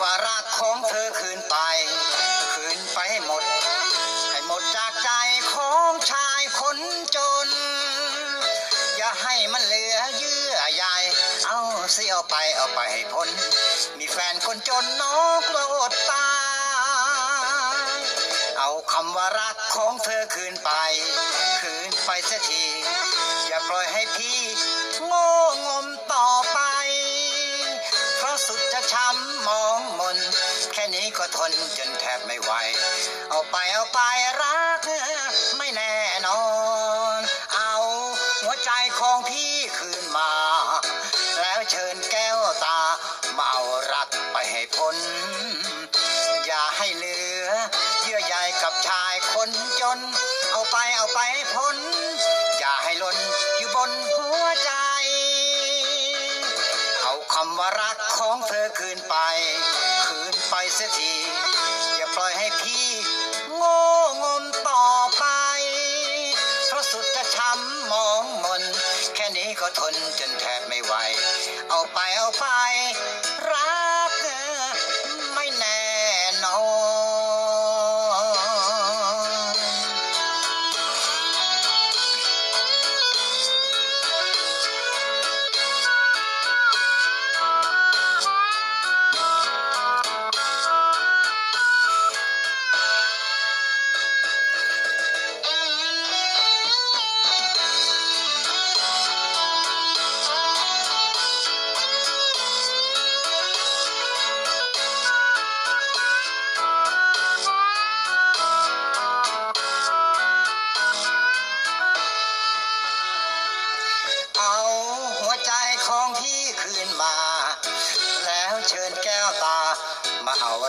ว่ารักของเธอคืนไป คืนไปให้หมด ให้หมดจากใจของชายคนจน อย่าให้มันเหลือเยื่อใยเอาเสียเอาไปเอาไปให้พ้น มีแฟนคนจนน้องโกรธตาย เอาคำว่ารักของเธอคืนไป คืนไปสักที อย่าปล่อยให้พี่ ก็ทนจนแทบไม่ไหว เอาไปเอาไปรักไม่แน่นอน เอาหัวใจของพี่คืนมา แล้วเชิญแก้วตามาเอารักไปให้พ้น อย่าให้เหลือเยื่อใยกับชายคนจน เอาไปเอาไปพ้น อย่าให้หล่นอยู่บนหัวใจ เอาคำว่ารักของเธอคืนไป ไปเสียที อย่าปล่อยให้พี่โง่งมต่อไป เพราะสุดจะช้ำมองมน แค่นี้ก็ทนจนแทบไม่ไหว เอาไปเอาไป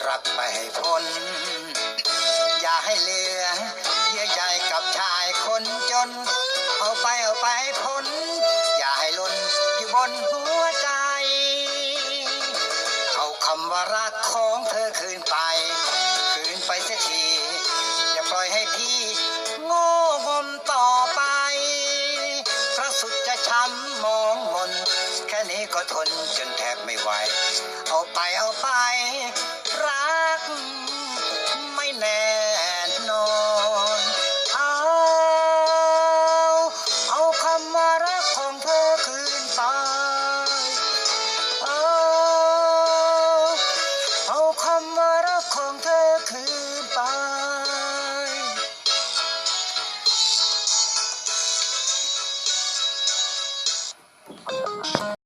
รักไปให้พ้น อย่าให้เหลือ เยื่อใยกับชายคนจน เอาไปเอาไปพ้น อย่าให้ล่นอยู่บนหัวใจ เอาคำว่ารักของเธอคืนไป คืนไปเสียที อย่าปล่อยให้พี่โง่งมต่อไปเพราะสุดจะช้ำมองมน แค่นี้ก็ทนจนแทบไม่ไหว เอาไปเอาไป Oh.